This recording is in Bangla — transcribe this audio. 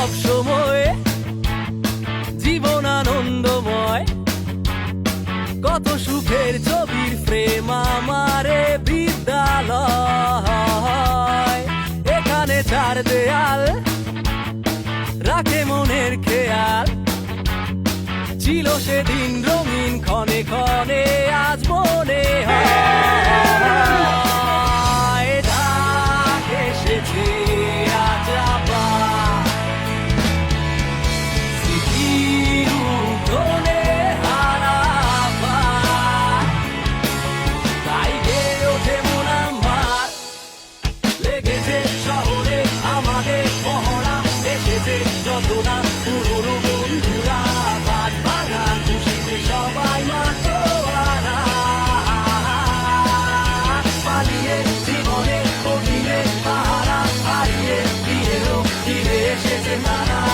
সব সময় জীবন আনন্দময়। কত সুখের ছবির ফ্রেম আমারে বিদ্যালয়। এখানে চার দেয়াল, রাখে মনের খেয়াল। ছিল সেদিন রঙিন ক্ষণে ক্ষণে আজ মনে In my heart.